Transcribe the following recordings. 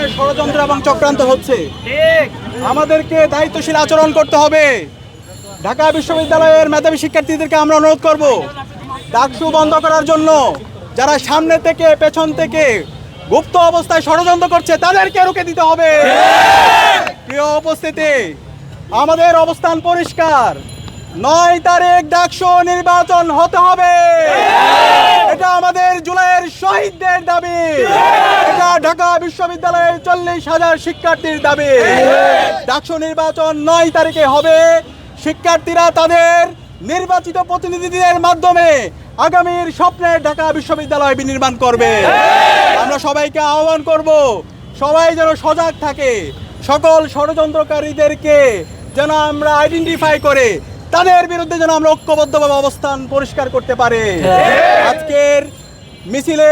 ধরনের ষড়যন্ত্র এবং চক্রান্ত হচ্ছে। আমাদেরকে দায়িত্বশীল আচরণ করতে হবে। ঢাকা বিশ্ববিদ্যালয়ের মেধাবী শিক্ষার্থীদেরকে আমরা অনুরোধ করব, ডাকসু বন্ধ করার জন্য যারা সামনে থেকে, পেছন থেকে গুপ্ত অবস্থায় ষড়যন্ত্র করছে, তাদেরকে রুখে দিতে হবে। প্রিয় উপস্থিতি, আমাদের অবস্থান পরিষ্কার। নয় তারিখ ডাকসু নির্বাচন হতে হবে। এটা আমাদের জুলাইয়ের শহীদদের দাবি। এটা ঢাকা বিশ্ববিদ্যালয়ের চল্লিশ হাজার শিক্ষার্থীর দাবি। ডাকসু নির্বাচন নয় তারিখে হবে। শিক্ষার্থীরা তাদের নির্বাচিত প্রতিনিধিদের মাধ্যমে আগামীর স্বপ্নের ঢাকা বিশ্ববিদ্যালয় বিনির্মাণ করবে। আমরা সবাইকে আহ্বান করব, সবাই যেন সজাগ থাকে। সকল ষড়যন্ত্রকারীদেরকে যেন আমরা আইডেন্টিফাই করে তাদের বিরুদ্ধে যেন আমরা ঐক্যবদ্ধভাবে অবস্থান পরিষ্কার করতে পারি। আজকের মিছিলে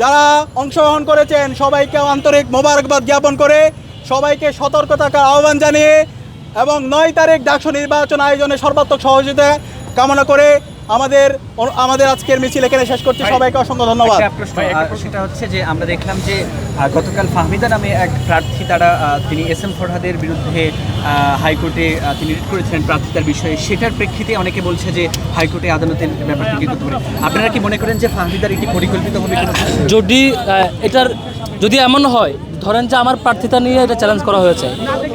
যারা অংশগ্রহণ করেছেন সবাইকে আন্তরিক মোবারকবাদ জ্ঞাপন করে সবাইকে সতর্ক থাকার আহ্বান জানিয়ে এবং নয় তারিখ ডাকসু নির্বাচন আয়োজনে সর্বাত্মক সহযোগিতা কামনা করে আমাদের আমাদের আজকের মিছিল এখানে শেষ করছি। সবাইকে অসংখ্য ধন্যবাদ। সেটা হচ্ছে যে আমরা দেখলাম যে গতকাল ফাহমিদা নামে এক প্রার্থী তারা তিনি এস এম ফরহাদের বিরুদ্ধে হাইকোর্টে তিনি রিট করেছিলেন প্রার্থিতার বিষয়ে। সেটার প্রেক্ষিতে অনেকে বলছে যে হাইকোর্টে আদালতের ব্যাপারটি কি করতে পারে আপনারা কি মনে করেন যে ফাহমিদার এটি পরিকল্পিতভাবে কোনো? যদি আহ, এটার যদি এমন হয় ধরেন যে আমার প্রার্থিতা নিয়ে এটা চ্যালেঞ্জ করা হয়েছে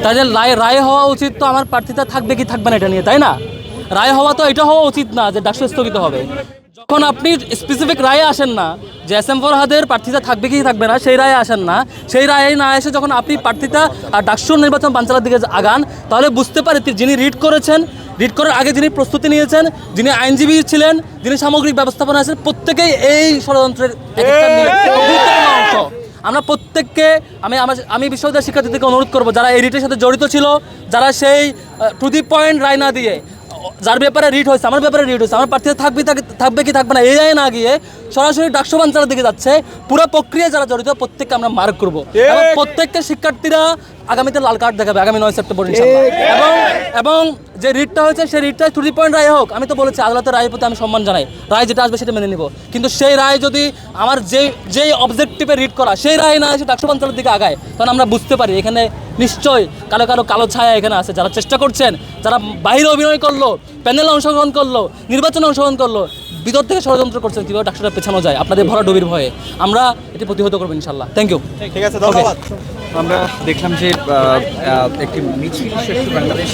তাদের রায় রায় হওয়া উচিত তো আমার প্রার্থিতা থাকবে কি থাকবে না এটা নিয়ে তাই না? রায় হওয়া তো এটা হওয়া উচিত না যে ডাকসু স্থগিত হবে। যখন আপনি স্পেসিফিক রায়ে আসেন না যে এস এম ফরহাদের প্রার্থিতা থাকবে কি থাকবে না সেই রায়ে আসেন না। সেই রায়ে না এসে যখন আপনি প্রার্থিতা আর ডাকসুর নির্বাচন বাঞ্চালার দিকে আগান তাহলে বুঝতে পারে যিনি রিড করেছেন রিড করার আগে যিনি প্রস্তুতি নিয়েছেন যিনি আইনজীবী ছিলেন যিনি সামগ্রিক ব্যবস্থাপনা আছেন প্রত্যেকেই এই ষড়যন্ত্রের অংশ। আমরা প্রত্যেককে আমি আমার আমি বিশ্ববিদ্যালয় শিক্ষার্থীদেরকে অনুরোধ করব যারা এই রিটের সাথে জড়িত ছিল যারা সেই টু দি পয়েন্ট রায় না দিয়ে যার ব্যাপারে রিট হয়েছে আমার ব্যাপারে রিট হয়েছে আমার প্রার্থীরা থাকবে থাকবে কি থাকবে না এই আইন না গিয়ে সরাসরি ডাকসু বাঞ্চালের দিকে যাচ্ছে পুরো প্রক্রিয়া যারা জড়িত প্রত্যেককে আমরা মার্ক করব। এবং প্রত্যেককে শিক্ষার্থীরা আগামীতে লাল কার্ড দেখাবে আগামী নয় সেপ্টেম্বর এবং এবং যে রিটটা হয়েছে, সেই রিটটা থ্রি পয়েন্ট রায় হোক। আমি তো বলেছি, আদালতের রায়ের প্রতি আমি সম্মান জানাই। রায় যেটা আসবে, সেটা মেনে নিব। কিন্তু সেই রায় যদি আমার যে যেই অবজেক্টিভে রিট করা, সেই রায় না এসে ডাকসু পঞ্চালের দিকে আগায় তখন আমরা বুঝতে পারি। এখানে নিশ্চয়ই কালো কালো কালো ছায়া এখানে আছে। যারা চেষ্টা করছেন, যারা বাইরে অভিনয় করল, প্যানেলে অংশগ্রহণ করল, নির্বাচনে অংশগ্রহণ করল ভিতর থেকে ষড়যন্ত্র করছেন কীভাবে ডাক্তারটা পেছানো যায় আপনাদের ভরা ডুবির ভয়ে। আমরা এটি প্রতিহত করব ইনশাল্লাহ। থ্যাংক ইউ ঠিক আছে ধন্যবাদ। আমরা দেখলাম যে একটি মিছিল বাংলাদেশ